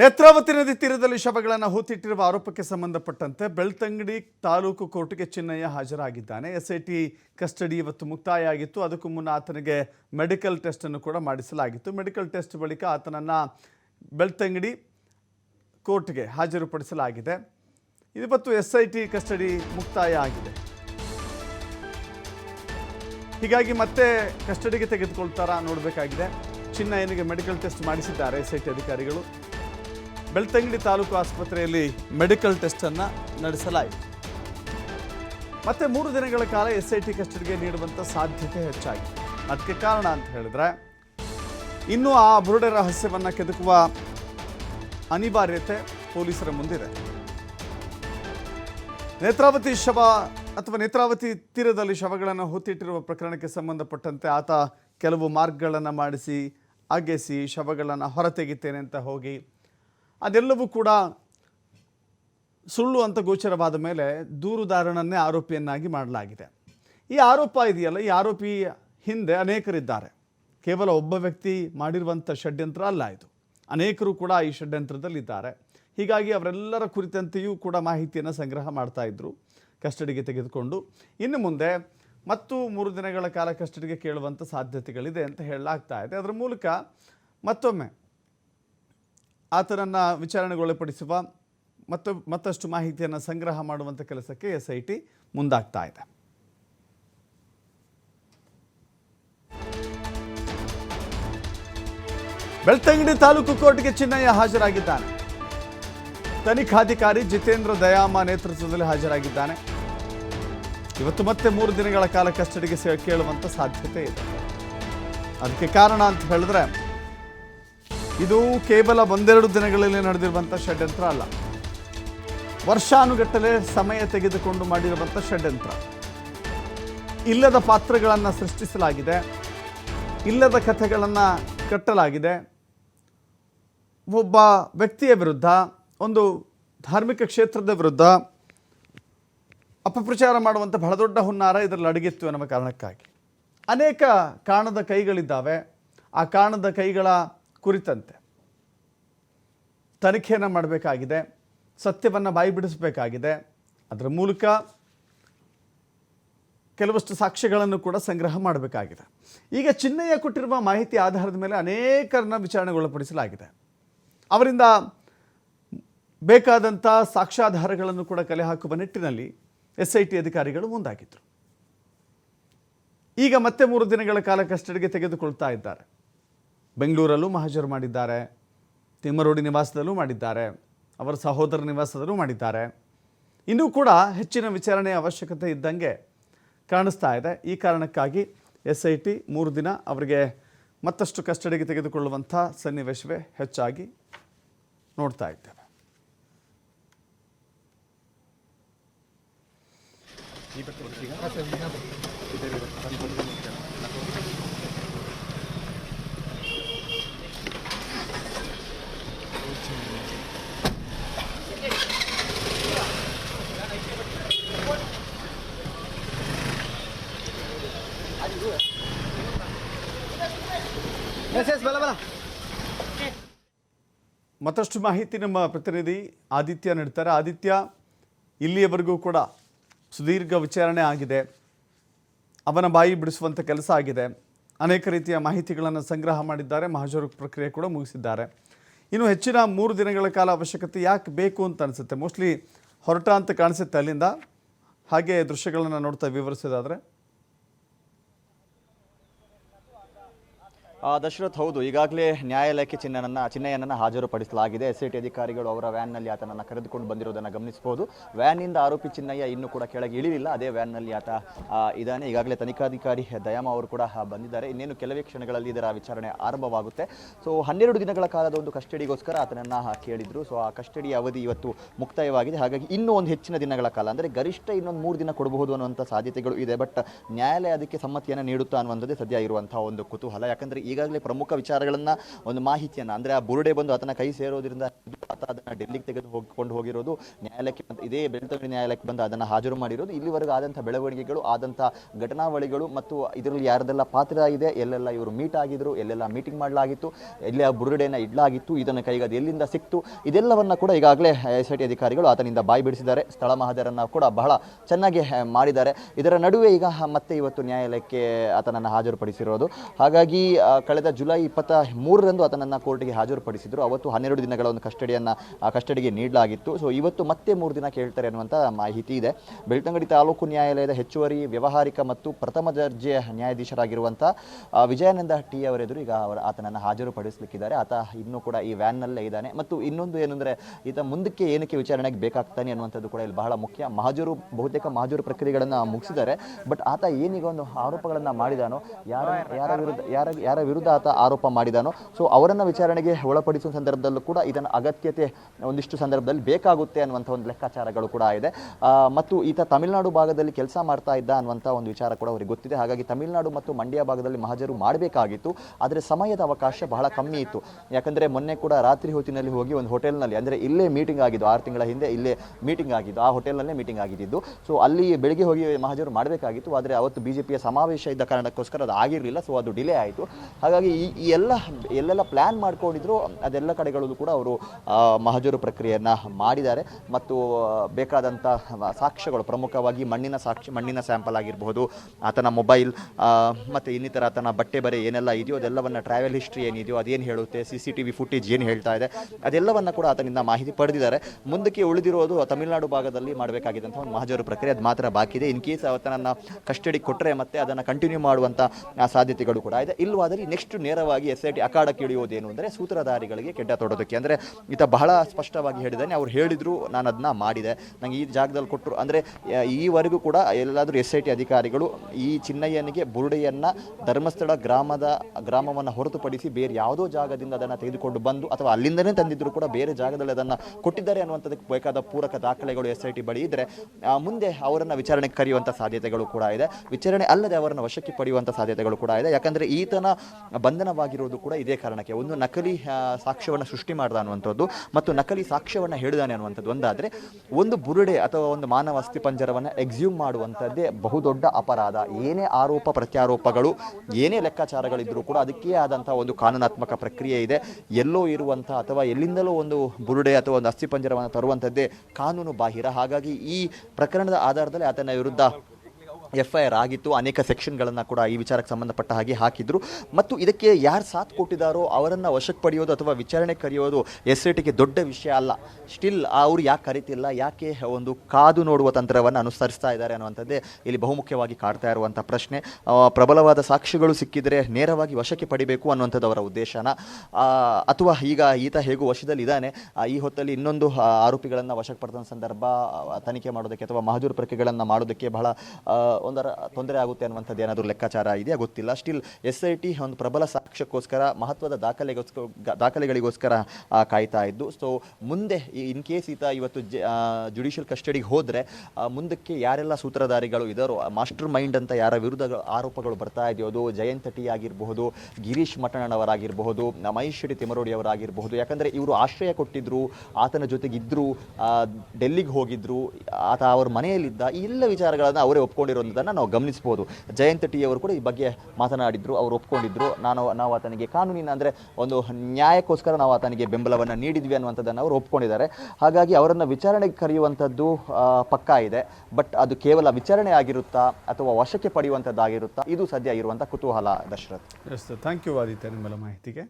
ನೇತ್ರಾವತಿ ನದಿ ತೀರದಲ್ಲಿ ಶವಗಳನ್ನು ಹೂತಿಟ್ಟಿರುವ ಆರೋಪಕ್ಕೆ ಸಂಬಂಧಪಟ್ಟಂತೆ ಬೆಳ್ತಂಗಡಿ ತಾಲೂಕು ಕೋರ್ಟ್ಗೆ ಚಿನ್ನಯ್ಯ ಹಾಜರಾಗಿದ್ದಾನೆ. ಎಸ್ ಐ ಟಿ ಕಸ್ಟಡಿ ಇವತ್ತು ಮುಕ್ತಾಯ ಆಗಿತ್ತು ಅದಕ್ಕೂ ಮುನ್ನ ಆತನಿಗೆ ಮೆಡಿಕಲ್ ಟೆಸ್ಟನ್ನು ಕೂಡ ಮಾಡಿಸಲಾಗಿತ್ತು. ಮೆಡಿಕಲ್ ಟೆಸ್ಟ್ ಬಳಿಕ ಆತನನ್ನು ಬೆಳ್ತಂಗಡಿ ಕೋರ್ಟ್ಗೆ ಹಾಜರುಪಡಿಸಲಾಗಿದೆ. ಇವತ್ತು ಎಸ್ ಐ ಟಿ ಕಸ್ಟಡಿ ಮುಕ್ತಾಯ ಆಗಿದೆ. ಹೀಗಾಗಿ ಮತ್ತೆ ಕಸ್ಟಡಿಗೆ ತೆಗೆದುಕೊಳ್ತಾರಾ ನೋಡಬೇಕಾಗಿದೆ. ಚಿನ್ನ ಚಿನ್ನಯ್ಯನಿಗೆ ಮೆಡಿಕಲ್ ಟೆಸ್ಟ್ ಮಾಡಿಸಿದ್ದಾರೆ ಎಸ್ ಐ ಟಿ ಅಧಿಕಾರಿಗಳು. ಬೆಳ್ತಂಗಡಿ ತಾಲೂಕು ಆಸ್ಪತ್ರೆಯಲ್ಲಿ ಮೆಡಿಕಲ್ ಟೆಸ್ಟನ್ನು ನಡೆಸಲಾಯಿತು. ಮತ್ತೆ ಮೂರು ದಿನಗಳ ಕಾಲ ಎಸ್ ಐ ಟಿ ಕಸ್ಟಡಿಗೆ ನೀಡುವಂಥ ಸಾಧ್ಯತೆ ಹೆಚ್ಚಾಗಿದೆ. ಅದಕ್ಕೆ ಕಾರಣ ಅಂತ ಹೇಳಿದ್ರೆ, ಇನ್ನೂ ಆ ಬುರುಡೆ ರಹಸ್ಯವನ್ನು ಕೆದಕುವ ಅನಿವಾರ್ಯತೆ ಪೊಲೀಸರ ಮುಂದಿದೆ. ನೇತ್ರಾವತಿ ಶವ ಅಥವಾ ನೇತ್ರಾವತಿ ತೀರದಲ್ಲಿ ಶವಗಳನ್ನು ಹೊತ್ತಿಟ್ಟಿರುವ ಪ್ರಕರಣಕ್ಕೆ ಸಂಬಂಧಪಟ್ಟಂತೆ ಆತ ಕೆಲವು ಮಾರ್ಕ್ಗಳನ್ನು ಮಾಡಿಸಿ, ಅಗೆಸಿ ಶವಗಳನ್ನು ಹೊರತೆಗಿತೇನೆ ಅಂತ ಹೋಗಿ, ಅದೆಲ್ಲವೂ ಕೂಡ ಸುಳ್ಳು ಅಂತ ಗೋಚರವಾದ ಮೇಲೆ ದೂರುದಾರನನ್ನೇ ಆರೋಪಿಯನ್ನಾಗಿ ಮಾಡಲಾಗಿದೆ. ಈ ಆರೋಪ ಇದೆಯಲ್ಲ, ಈ ಆರೋಪಿ ಹಿಂದೆ ಅನೇಕರಿದ್ದಾರೆ. ಕೇವಲ ಒಬ್ಬ ವ್ಯಕ್ತಿ ಮಾಡಿರುವಂಥ ಷಡ್ಯಂತ್ರ ಅಲ್ಲ ಇದು. ಅನೇಕರು ಕೂಡ ಈ ಷಡ್ಯಂತ್ರದಲ್ಲಿದ್ದಾರೆ. ಹೀಗಾಗಿ ಅವರೆಲ್ಲರ ಕುರಿತಂತೆಯೂ ಕೂಡ ಮಾಹಿತಿಯನ್ನು ಸಂಗ್ರಹ ಮಾಡ್ತಾ ಇದ್ರು. ಕಸ್ಟಡಿಗೆ ತೆಗೆದುಕೊಂಡು ಇನ್ನು ಮುಂದೆ ಮತ್ತು ಮೂರು ದಿನಗಳ ಕಾಲ ಕಸ್ಟಡಿಗೆ ಕೇಳುವಂಥ ಸಾಧ್ಯತೆಗಳಿದೆ ಅಂತ ಹೇಳಲಾಗ್ತಾ ಇದೆ. ಅದರ ಮೂಲಕ ಮತ್ತೊಮ್ಮೆ ಆತನನ್ನು ವಿಚಾರಣೆಗೊಳಪಡಿಸುವ ಮತ್ತು ಮತ್ತಷ್ಟು ಮಾಹಿತಿಯನ್ನು ಸಂಗ್ರಹ ಮಾಡುವಂಥ ಕೆಲಸಕ್ಕೆ ಎಸ್ ಐ ಟಿ ಮುಂದಾಗ್ತಾ ಇದೆ. ಬೆಳ್ತಂಗಡಿ ತಾಲೂಕು ಕೋರ್ಟ್ಗೆ ಚಿನ್ನಯ್ಯ ಹಾಜರಾಗಿದ್ದಾನೆ. ತನಿಖಾಧಿಕಾರಿ ಜಿತೇಂದ್ರ ದಯಾಮ ನೇತೃತ್ವದಲ್ಲಿ ಹಾಜರಾಗಿದ್ದಾನೆ. ಇವತ್ತು ಮತ್ತೆ ಮೂರು ದಿನಗಳ ಕಾಲ ಕಸ್ಟಡಿಗೆ ಕೇಳುವಂತ ಸಾಧ್ಯತೆ ಇದೆ. ಅದಕ್ಕೆ ಕಾರಣ ಅಂತ ಹೇಳಿದ್ರೆ, ಇದು ಕೇವಲ ಒಂದೆರಡು ದಿನಗಳಲ್ಲಿ ನಡೆದಿರುವಂಥ ಷಡ್ಯಂತ್ರ ಅಲ್ಲ. ವರ್ಷಾನುಗಟ್ಟಲೆ ಸಮಯ ತೆಗೆದುಕೊಂಡು ಮಾಡಿರುವಂಥ ಷಡ್ಯಂತ್ರ. ಇಲ್ಲದ ಪಾತ್ರಗಳನ್ನು ಸೃಷ್ಟಿಸಲಾಗಿದೆ. ಇಲ್ಲದ ಕಥೆಗಳನ್ನು ಕಟ್ಟಲಾಗಿದೆ. ಒಬ್ಬ ವ್ಯಕ್ತಿಯ ವಿರುದ್ಧ ಒಂದು ಧಾರ್ಮಿಕ ಕ್ಷೇತ್ರದ ವಿರುದ್ಧ ಅಪಪ್ರಚಾರ ಮಾಡುವಂಥ ಬಹಳ ದೊಡ್ಡ ಹುನ್ನಾರ ಇದರಲ್ಲಿ ಅಡಗಿತ್ತು ಎನ್ನುವ ಕಾರಣಕ್ಕಾಗಿ. ಅನೇಕ ಕಾಣದ ಕೈಗಳಿದ್ದಾವೆ. ಆ ಕಾಣದ ಕೈಗಳ ಕುರಿತಂತೆ ತನಿಖೆಯನ್ನು ಮಾಡಬೇಕಾಗಿದೆ. ಸತ್ಯವನ್ನು ಬಾಯಿ ಬಿಡಿಸಬೇಕಾಗಿದೆ. ಅದರ ಮೂಲಕ ಕೆಲವಷ್ಟು ಸಾಕ್ಷ್ಯಗಳನ್ನು ಕೂಡ ಸಂಗ್ರಹ ಮಾಡಬೇಕಾಗಿದೆ. ಈಗ ಚಿನ್ನಯ್ಯ ಕೊಟ್ಟಿರುವ ಮಾಹಿತಿ ಆಧಾರದ ಮೇಲೆ ಅನೇಕರನ್ನ ವಿಚಾರಣೆಗೊಳಪಡಿಸಲಾಗಿದೆ. ಅವರಿಂದ ಬೇಕಾದಂಥ ಸಾಕ್ಷ್ಯಾಧಾರಗಳನ್ನು ಕೂಡ ಕಲೆ ಹಾಕುವ ನಿಟ್ಟಿನಲ್ಲಿ ಎಸ್ ಐ ಟಿ ಅಧಿಕಾರಿಗಳು ಮುಂದಾಗಿದ್ದರು ಈಗ ಮತ್ತೆ ಮೂರು ದಿನಗಳ ಕಾಲ ಕಸ್ಟಡಿಗೆ ತೆಗೆದುಕೊಳ್ತಾ ಇದ್ದಾರೆ. ಬೆಂಗಳೂರಲ್ಲೂ ಮಹಾಜರು ಮಾಡಿದ್ದಾರೆ. ತಿಮ್ಮರೋಡಿ ನಿವಾಸದಲ್ಲೂ ಮಾಡಿದ್ದಾರೆ. ಅವರ ಸಹೋದರ ನಿವಾಸದಲ್ಲೂ ಮಾಡಿದ್ದಾರೆ. ಇನ್ನೂ ಕೂಡ ಹೆಚ್ಚಿನ ವಿಚಾರಣೆಯ ಅವಶ್ಯಕತೆ ಇದ್ದಂಗೆ ಕಾಣಿಸ್ತಾ ಇದೆ. ಈ ಕಾರಣಕ್ಕಾಗಿ ಎಸ್ ಐ ಟಿ ಮೂರು ದಿನ ಅವರಿಗೆ ಮತ್ತಷ್ಟು ಕಸ್ಟಡಿಗೆ ತೆಗೆದುಕೊಳ್ಳುವಂಥ ಸನ್ನಿವೇಶವೇ ಹೆಚ್ಚಾಗಿ ನೋಡ್ತಾ ಇದ್ದೇವೆ. ಮತ್ತಷ್ಟು ಮಾಹಿತಿ ನಮ್ಮ ಪ್ರತಿನಿಧಿ ಆದಿತ್ಯ ನೀಡ್ತಾರೆ. ಆದಿತ್ಯ ಇಲ್ಲಿಯವರೆಗೂ ಕೂಡ ಸುದೀರ್ಘ ವಿಚಾರಣೆ ಆಗಿದೆ. ಅವನ ಬಾಯಿ ಬಿಡಿಸುವಂಥ ಕೆಲಸ ಆಗಿದೆ. ಅನೇಕ ರೀತಿಯ ಮಾಹಿತಿಗಳನ್ನು ಸಂಗ್ರಹ ಮಾಡಿದ್ದಾರೆ. ಮಹಾಜರು ಪ್ರಕ್ರಿಯೆ ಕೂಡ ಮುಗಿಸಿದ್ದಾರೆ. ಇನ್ನು ಹೆಚ್ಚಿನ ಮೂರು ದಿನಗಳ ಕಾಲ ಅವಶ್ಯಕತೆ ಯಾಕೆ ಬೇಕು ಅಂತ ಅನಿಸುತ್ತೆ? ಮೋಸ್ಟ್ಲಿ ಹೊರಟ ಅಂತ ಕಾಣಿಸುತ್ತೆ ಅಲ್ಲಿಂದ. ಹಾಗೆ ದೃಶ್ಯಗಳನ್ನು ನೋಡ್ತಾ ವಿವರಿಸೋದಾದರೆ ದಶರಥ್ ಹೌದು, ಈಗಾಗಲೇ ನ್ಯಾಯಾಲಯಕ್ಕೆ ಚಿನ್ನನನ್ನ ಚಿನ್ನಯ್ಯನನ್ನ ಹಾಜರುಪಡಿಸಲಾಗಿದೆ. ಎಸ್ ಐ ಟಿ ಅಧಿಕಾರಿಗಳು ಅವರ ವ್ಯಾನ್ನಲ್ಲಿ ಆತನನ್ನು ಕರೆದುಕೊಂಡು ಬಂದಿರೋದನ್ನು ಗಮನಿಸಬಹುದು. ವ್ಯಾನ್ನಿಂದ ಆರೋಪಿ ಚಿನ್ನಯ್ಯ ಇನ್ನೂ ಕೂಡ ಕೆಳಗೆ ಇಳಿದಿಲ್ಲ ಅದೇ ವ್ಯಾನ್ನಲ್ಲಿ ಆತ ಇದ್ದಾನೆ. ಈಗಾಗಲೇ ತನಿಖಾಧಿಕಾರಿ ದಯಾಮ ಅವರು ಕೂಡ ಬಂದಿದ್ದಾರೆ. ಇನ್ನೇನು ಕೆಲವೇ ಕ್ಷಣಗಳಲ್ಲಿ ಇದರ ವಿಚಾರಣೆ ಆರಂಭವಾಗುತ್ತೆ. ಸೊ, ಹನ್ನೆರಡು ದಿನಗಳ ಕಾಲದ ಒಂದು ಕಸ್ಟಡಿಗೋಸ್ಕರ ಆತನನ್ನ ಕೇಳಿದ್ರು. ಸೊ, ಆ ಕಸ್ಟಡಿ ಅವಧಿ ಇವತ್ತು ಮುಕ್ತಾಯವಾಗಿದೆ. ಹಾಗಾಗಿ ಇನ್ನೂ ಒಂದು ಹೆಚ್ಚಿನ ದಿನಗಳ ಕಾಲ. ಅಂದರೆ ಗರಿಷ್ಠ ಇನ್ನೊಂದು ಮೂರು ದಿನ ಕೊಡಬಹುದು ಅನ್ನುವಂಥ ಸಾಧ್ಯತೆಗಳು ಇದೆ. ಬಟ್ ನ್ಯಾಯಾಲಯ ಅದಕ್ಕೆ ಸಮ್ಮತಿಯನ್ನು ನೀಡುತ್ತಾ ಅನ್ನುವಂಥದ್ದೇ ಸದ್ಯ ಇರುವಂತಹ ಒಂದು ಕುತೂಹಲ. ಯಾಕಂದರೆ ಈಗಾಗಲೇ ಪ್ರಮುಖ ವಿಚಾರಗಳನ್ನು ಒಂದು ಮಾಹಿತಿಯನ್ನು, ಅಂದರೆ ಆ ಬುರುಡೆ ಬಂದು ಆತನ ಕೈ ಸೇರೋದ್ರಿಂದ ಆತ ಅದನ್ನು ಡೆಲ್ಲಿಗೆ ತೆಗೆದು ಹೋಗಿಕೊಂಡು ಹೋಗಿರೋದು, ನ್ಯಾಯಾಲಯಕ್ಕೆ ಇದೇ ಬೆಳ್ತಂಗಡಿ ನ್ಯಾಯಾಲಯಕ್ಕೆ ಬಂದು ಅದನ್ನು ಹಾಜರು ಮಾಡಿರೋದು, ಇಲ್ಲಿವರೆಗೂ ಆದಂಥ ಬೆಳವಣಿಗೆಗಳು, ಆದಂಥ ಘಟನಾವಳಿಗಳು ಮತ್ತು ಇದರಲ್ಲಿ ಯಾರದೆಲ್ಲ ಪಾತ್ರ ಇದೆ ಎಲ್ಲೆಲ್ಲ ಇವರು ಮೀಟ್ ಆಗಿದ್ರು, ಎಲ್ಲೆಲ್ಲ ಮೀಟಿಂಗ್ ಮಾಡಲಾಗಿತ್ತು, ಎಲ್ಲಿ ಆ ಬುರುಡೆನ ಇಡಲಾಗಿತ್ತು, ಇದನ್ನು ಕೈಗೆ ಅದು ಎಲ್ಲಿಂದ ಸಿಕ್ತು, ಇದೆಲ್ಲವನ್ನ ಕೂಡ ಈಗಾಗಲೇ ಎಸ್ ಐ ಅಧಿಕಾರಿಗಳು ಆತನಿಂದ ಬಾಯಿ ಬಿಡಿಸಿದ್ದಾರೆ. ಸ್ಥಳ ಮಹದರನ್ನು ಕೂಡ ಬಹಳ ಚೆನ್ನಾಗಿ ಮಾಡಿದ್ದಾರೆ. ಇದರ ನಡುವೆ ಈಗ ಮತ್ತೆ ಇವತ್ತು ನ್ಯಾಯಾಲಯಕ್ಕೆ ಆತನನ್ನು ಹಾಜರುಪಡಿಸಿರೋದು. ಹಾಗಾಗಿ ಕಳೆದ ಜುಲೈ ಇಪ್ಪತ್ತ ಮೂರರಂದು ಆತನನ್ನು ಕೋರ್ಟ್ಗೆ ಹಾಜರುಪಡಿಸಿದ್ರು. ಅವತ್ತು ಹನ್ನೆರಡು ದಿನಗಳ ಒಂದು ಕಸ್ಟಡಿಯನ್ನು ಕಸ್ಟಡಿಗೆ ನೀಡಲಾಗಿತ್ತು. ಸೊ ಇವತ್ತು ಮತ್ತೆ ಮೂರು ದಿನ ಕೇಳ್ತಾರೆ ಅನ್ನುವಂಥ ಮಾಹಿತಿ ಇದೆ. ಬೆಳ್ತಂಗಡಿ ತಾಲೂಕು ನ್ಯಾಯಾಲಯದ ಹೆಚ್ಚುವರಿ ವ್ಯವಹಾರಿಕ ಮತ್ತು ಪ್ರಥಮ ದರ್ಜೆಯ ನ್ಯಾಯಾಧೀಶರಾಗಿರುವಂಥ ವಿಜಯಾನಂದ ಟಿ ಅವರೆದುರು ಈಗ ಅವರು ಆತನನ್ನು ಹಾಜರುಪಡಿಸಲಿಕ್ಕಿದ್ದಾರೆ. ಆತ ಇನ್ನೂ ಕೂಡ ಈ ವ್ಯಾನ್ನಲ್ಲೇ ಇದ್ದಾನೆ. ಮತ್ತು ಇನ್ನೊಂದು ಏನಂದರೆ, ಈತ ಮುಂದಕ್ಕೆ ಏನಕ್ಕೆ ವಿಚಾರಣೆಗೆ ಬೇಕಾಗ್ತಾನೆ ಅನ್ನುವಂಥದ್ದು ಕೂಡ ಇಲ್ಲಿ ಬಹಳ ಮುಖ್ಯ. ಮಹಾಜರು, ಬಹುತೇಕ ಮಹಾಜರು ಪ್ರಕ್ರಿಯೆಗಳನ್ನು ಮುಗಿಸಿದ್ದಾರೆ. ಬಟ್ ಆತ ಏನೀಗ ಒಂದು ಆರೋಪಗಳನ್ನು ಮಾಡಿದಾನೋ, ಯಾರ ಯಾರ ವಿರುದ್ಧ, ಯಾರ ಯಾರ ವಿರುದ್ಧ ಆತ ಆರೋಪ ಮಾಡಿದಾನೋ. ಸೊ ಅವರನ್ನು ವಿಚಾರಣೆಗೆ ಒಳಪಡಿಸುವ ಸಂದರ್ಭದಲ್ಲೂ ಕೂಡ ಇದನ್ನ ಅಗತ್ಯತೆ ಒಂದಿಷ್ಟು ಸಂದರ್ಭದಲ್ಲಿ ಬೇಕಾಗುತ್ತೆ ಅನ್ನುವಂಥ ಒಂದು ಲೆಕ್ಕಾಚಾರಗಳು ಕೂಡ ಇದೆ. ಮತ್ತು ಈತ ತಮಿಳುನಾಡು ಭಾಗದಲ್ಲಿ ಕೆಲಸ ಮಾಡ್ತಾ ಇದ್ದ ಅನ್ನುವಂಥ ಒಂದು ವಿಚಾರ ಕೂಡ ಅವರಿಗೆ ಗೊತ್ತಿದೆ. ಹಾಗಾಗಿ ತಮಿಳುನಾಡು ಮತ್ತು ಮಂಡ್ಯ ಭಾಗದಲ್ಲಿ ಮಹಾಜರು ಮಾಡಬೇಕಾಗಿತ್ತು. ಆದರೆ ಸಮಯದ ಅವಕಾಶ ಬಹಳ ಕಮ್ಮಿ ಇತ್ತು. ಯಾಕಂದರೆ ಮೊನ್ನೆ ಕೂಡ ರಾತ್ರಿ ಹೊತ್ತಿನಲ್ಲಿ ಹೋಗಿ ಒಂದು ಹೋಟೆಲ್ನಲ್ಲಿ, ಅಂದರೆ ಇಲ್ಲೇ ಮೀಟಿಂಗ್ ಆಗಿದ್ದು, ಆರು ತಿಂಗಳ ಹಿಂದೆ ಇಲ್ಲೇ ಮೀಟಿಂಗ್ ಆಗಿದ್ದು, ಆ ಹೋಟೆಲ್ನಲ್ಲೇ ಮೀಟಿಂಗ್ ಆಗಿದ್ದು. ಸೊ ಅಲ್ಲಿ ಬೆಳಿಗ್ಗೆ ಹೋಗಿ ಮಹಾಜರು ಮಾಡಬೇಕಾಗಿತ್ತು. ಆದರೆ ಅವತ್ತು ಬಿ ಸಮಾವೇಶ ಇದ್ದ ಕಾರಣಕ್ಕೋಸ್ಕರ ಅದು ಆಗಿರಲಿಲ್ಲ. ಸೊ ಅದು ಡಿಲೇ ಆಯಿತು. ಹಾಗಾಗಿ ಈ ಎಲ್ಲ ಎಲ್ಲೆಲ್ಲ ಪ್ಲ್ಯಾನ್ ಮಾಡ್ಕೊಂಡಿದ್ರು, ಅದೆಲ್ಲ ಕಡೆಗಳಲ್ಲೂ ಕೂಡ ಅವರು ಮಹಜರು ಪ್ರಕ್ರಿಯೆಯನ್ನು ಮಾಡಿದ್ದಾರೆ. ಮತ್ತು ಬೇಕಾದಂಥ ಸಾಕ್ಷ್ಯಗಳು, ಪ್ರಮುಖವಾಗಿ ಮಣ್ಣಿನ ಸಾಕ್ಷಿ ಮಣ್ಣಿನ ಸ್ಯಾಂಪಲ್ ಆಗಿರಬಹುದು, ಆತನ ಮೊಬೈಲ್ ಮತ್ತು ಇನ್ನಿತರ ಆತನ ಬಟ್ಟೆ ಬರೆ ಏನೆಲ್ಲ ಇದೆಯೋ ಅದೆಲ್ಲವನ್ನು ಟ್ರಾವೆಲ್ ಹಿಸ್ಟ್ರಿ ಏನಿದೆಯೋ ಅದೇನು ಹೇಳುತ್ತೆ C C T V footage ಏನು ಹೇಳ್ತಾ ಇದೆ, ಅದೆಲ್ಲವನ್ನು ಕೂಡ ಆತನಿಂದ ಮಾಹಿತಿ ಪಡೆದಿದ್ದಾರೆ. ಮುಂದಕ್ಕೆ ಉಳಿದಿರೋದು ತಮಿಳುನಾಡು ಭಾಗದಲ್ಲಿ ಮಾಡಬೇಕಾಗಿದ್ದಂಥ ಒಂದು ಮಹಜರು ಪ್ರಕ್ರಿಯೆ, ಅದು ಮಾತ್ರ ಬಾಕಿ ಇದೆ. ಇನ್ ಕೇಸ್ ಆತನನ್ನು ಕಸ್ಟಡಿ ಕೊಟ್ಟರೆ ಮತ್ತೆ ಅದನ್ನು ಕಂಟಿನ್ಯೂ ಮಾಡುವಂಥ ಸಾಧ್ಯತೆಗಳು ಕೂಡ ಇದೆ. ಇಲ್ಲವಾದರೆ ನೆಕ್ಸ್ಟ್ ನೇರವಾಗಿ ಎಸ್ ಐ ಟಿ ಅಖಾಡಕ್ಕೆ ಇಳಿಯೋದೇನು ಅಂದರೆ ಸೂತ್ರಧಾರಿಗಳಿಗೆ ಕೆಡ್ಡ ತೊಡೋದಕ್ಕೆ. ಅಂದರೆ ಈತ ಬಹಳ ಸ್ಪಷ್ಟವಾಗಿ ಹೇಳಿದ್ದಾನೆ, ಅವ್ರು ಹೇಳಿದ್ರು, ನಾನು ಅದನ್ನ ಮಾಡಿದೆ. ನನಗೆ ಈ ಜಾಗದಲ್ಲಿ ಕೊಟ್ಟರು ಅಂದರೆ ಈವರೆಗೂ ಕೂಡ ಎಲ್ಲಾದರೂ ಎಸ್ ಐ ಟಿ ಅಧಿಕಾರಿಗಳು ಈ ಚಿನ್ನಯ್ಯನಿಗೆ ಬುರುಡೆಯನ್ನು ಧರ್ಮಸ್ಥಳ ಗ್ರಾಮದ, ಗ್ರಾಮವನ್ನು ಹೊರತುಪಡಿಸಿ ಬೇರೆ ಯಾವುದೋ ಜಾಗದಿಂದ ಅದನ್ನು ತೆಗೆದುಕೊಂಡು ಬಂದು ಅಥವಾ ಅಲ್ಲಿಂದನೇ ತಂದಿದ್ದರೂ ಕೂಡ ಬೇರೆ ಜಾಗದಲ್ಲಿ ಅದನ್ನು ಕೊಟ್ಟಿದ್ದಾರೆ ಅನ್ನುವಂಥದ್ದಕ್ಕೆ ಬೇಕಾದ ಪೂರಕ ದಾಖಲೆಗಳು ಎಸ್ ಐ ಟಿ ಬಳಿ ಇದ್ದರೆ ಮುಂದೆ ಅವರನ್ನು ವಿಚಾರಣೆಗೆ ಕರೆಯುವಂಥ ಸಾಧ್ಯತೆಗಳು ಕೂಡ ಇದೆ. ವಿಚಾರಣೆ ಅಲ್ಲದೆ ಅವರನ್ನು ವಶಕ್ಕೆ ಪಡೆಯುವಂಥ ಸಾಧ್ಯತೆಗಳು ಕೂಡ ಇದೆ. ಯಾಕಂದರೆ ಈತನ ಬಂಧನವಾಗಿರೋದು ಕೂಡ ಇದೇ ಕಾರಣಕ್ಕೆ. ಒಂದು ನಕಲಿ ಸಾಕ್ಷ್ಯವನ್ನು ಸೃಷ್ಟಿ ಮಾಡ್ದ ಅನ್ನುವಂಥದ್ದು ಮತ್ತು ನಕಲಿ ಸಾಕ್ಷ್ಯವನ್ನು ಹೇಳಿದಾನೆ ಅನ್ನುವಂಥದ್ದು ಒಂದಾದರೆ, ಒಂದು ಬುರುಡೆ ಅಥವಾ ಒಂದು ಮಾನವ ಅಸ್ಥಿಪಂಜರವನ್ನು ಎಕ್ಸ್ಯೂಮ್ ಮಾಡುವಂಥದ್ದೇ ಬಹುದೊಡ್ಡ ಅಪರಾಧ. ಏನೇ ಆರೋಪ, ಪ್ರತ್ಯಾರೋಪಗಳು, ಏನೇ ಲೆಕ್ಕಾಚಾರಗಳಿದ್ದರೂ ಕೂಡ ಅದಕ್ಕೇ ಆದಂಥ ಒಂದು ಕಾನೂನಾತ್ಮಕ ಪ್ರಕ್ರಿಯೆ ಇದೆ. ಎಲ್ಲೋ ಇರುವಂಥ ಅಥವಾ ಎಲ್ಲಿಂದಲೋ ಒಂದು ಬುರುಡೆ ಅಥವಾ ಒಂದು ಅಸ್ಥಿಪಂಜರವನ್ನು ತರುವಂಥದ್ದೇ ಕಾನೂನು ಬಾಹಿರ. ಹಾಗಾಗಿ ಈ ಪ್ರಕರಣದ ಆಧಾರದಲ್ಲಿ ಆತನ ವಿರುದ್ಧ ಎಫ್ ಐ ಆರ್ ಆಗಿತ್ತು ಅನೇಕ ಸೆಕ್ಷನ್ಗಳನ್ನು ಕೂಡ ಈ ವಿಚಾರಕ್ಕೆ ಸಂಬಂಧಪಟ್ಟ ಹಾಗೆ ಹಾಕಿದ್ರು. ಮತ್ತು ಇದಕ್ಕೆ ಯಾರು ಸಾಥ್ ಕೊಟ್ಟಿದ್ದಾರೋ ಅವರನ್ನು ವಶಕ್ಕೆ ಪಡೆಯೋದು ಅಥವಾ ವಿಚಾರಣೆ ಕರೆಯೋದು ಎಸ್ ಐ ಟಿಗೆ ದೊಡ್ಡ ವಿಷಯ ಅಲ್ಲ. ಸ್ಟಿಲ್ ಅವ್ರು ಯಾಕೆ ಕರಿತಿಲ್ಲ, ಯಾಕೆ ಒಂದು ಕಾದು ನೋಡುವ ತಂತ್ರವನ್ನು ಅನುಸರಿಸ್ತಾ ಇದ್ದಾರೆ ಅನ್ನುವಂಥದ್ದೇ ಇಲ್ಲಿ ಬಹುಮುಖ್ಯವಾಗಿ ಕಾಡ್ತಾ ಇರುವಂಥ ಪ್ರಶ್ನೆ. ಪ್ರಬಲವಾದ ಸಾಕ್ಷಿಗಳು ಸಿಕ್ಕಿದರೆ ನೇರವಾಗಿ ವಶಕ್ಕೆ ಪಡಿಬೇಕು ಅನ್ನುವಂಥದ್ದು ಅವರ ಉದ್ದೇಶನ. ಅಥವಾ ಈಗ ಈತ ಹೇಗೂ ವಶದಲ್ಲಿ ಇದ್ದಾನೆ. ಈ ಹೊತ್ತಲ್ಲಿ ಇನ್ನೊಂದು ಆರೋಪಿಗಳನ್ನು ವಶಕ್ಕೆ ಪಡೆದ ಸಂದರ್ಭ ತನಿಖೆ ಮಾಡೋದಕ್ಕೆ ಅಥವಾ ಮಹಜೂರು ಪ್ರಕ್ರಿಯೆಗಳನ್ನು ಮಾಡೋದಕ್ಕೆ ಬಹಳ ಒಂದರ ತೊಂದರೆ ಆಗುತ್ತೆ ಅನ್ನುವಂಥದ್ದು ಏನಾದರೂ ಲೆಕ್ಕಾಚಾರ ಇದೆಯಾ? ಗೊತ್ತಿಲ್ಲ. ಸ್ಟಿಲ್ ಎಸ್ ಐ ಟಿ ಒಂದು ಪ್ರಬಲ ಸಾಕ್ಷ್ಯಕ್ಕೋಸ್ಕರ, ಮಹತ್ವದ ದಾಖಲೆಗೋಸ್ಕರ ದಾಖಲೆಗಳಿಗೋಸ್ಕರ ಕಾಯ್ತಾ ಇದ್ದು. ಸೊ ಮುಂದೆ ಇನ್ ಕೇಸ್ ಈತ ಇವತ್ತು ಜುಡಿಷಿಯಲ್ ಕಸ್ಟಡಿಗೆ ಹೋದರೆ ಮುಂದಕ್ಕೆ ಯಾರೆಲ್ಲ ಸೂತ್ರಧಾರಿಗಳು ಇದ್ದಾರೋ ಮಾಸ್ಟರ್ ಮೈಂಡ್ ಅಂತ ಯಾರ ವಿರುದ್ಧ ಆರೋಪಗಳು ಬರ್ತಾ ಇದೆಯೋದು, ಜಯಂತ ಟಿ ಆಗಿರಬಹುದು ಗಿರೀಶ್ ಮಠಣ್ಣನವರಾಗಿರಬಹುದು, ಮಹೇಶ್ ಶೆಟ್ಟಿ ತಿಮರೋಡಿ ಅವರಾಗಿರಬಹುದು. ಯಾಕಂದರೆ ಇವರು ಆಶ್ರಯ ಕೊಟ್ಟಿದ್ದರು ಆತನ ಜೊತೆಗಿದ್ದರು ಡೆಲ್ಲಿಗೆ ಹೋಗಿದ್ರು, ಆತ ಅವ್ರ ಮನೆಯಲ್ಲಿದ್ದ, ಈ ಎಲ್ಲ ವಿಚಾರಗಳನ್ನು ಅವರೇ ಒಪ್ಕೊಂಡಿರೋದನ್ನು ನಾವು ಗಮನಿಸ್ಬೋದು ಜಯಂತ ಟಿ ಅವರು ಕೂಡ ಈ ಬಗ್ಗೆ ಮಾತನಾಡಿದ್ರು, ಅವರು ಒಪ್ಕೊಂಡಿದ್ರು. ನಾನು, ನಾವು ಆತನಿಗೆ ಕಾನೂನಿನ ಅಂದರೆ ಒಂದು ನ್ಯಾಯಕ್ಕೋಸ್ಕರ ನಾವು ಆತನಿಗೆ ಬೆಂಬಲವನ್ನು ನೀಡಿದ್ವಿ ಅನ್ನುವಂಥದ್ದನ್ನು ಅವರು ಒಪ್ಕೊಂಡಿದ್ದಾರೆ. ಹಾಗಾಗಿ ಅವರನ್ನು ವಿಚಾರಣೆಗೆ ಕರೆಯುವಂಥದ್ದು ಪಕ್ಕಾ ಇದೆ. ಬಟ್ ಅದು ಕೇವಲ ವಿಚಾರಣೆ ಆಗಿರುತ್ತಾ ಅಥವಾ ವಶಕ್ಕೆ ಪಡೆಯುವಂಥದ್ದಾಗಿರುತ್ತಾ? ಇದು ಸದ್ಯ ಇರುವಂಥ ಕುತೂಹಲ ದಶರಥ್. ಥ್ಯಾಂಕ್ ಯು ಆದಿತ್ಯ ನಿಮ್ಮೆಲ್ಲ ಮಾಹಿತಿಗೆ.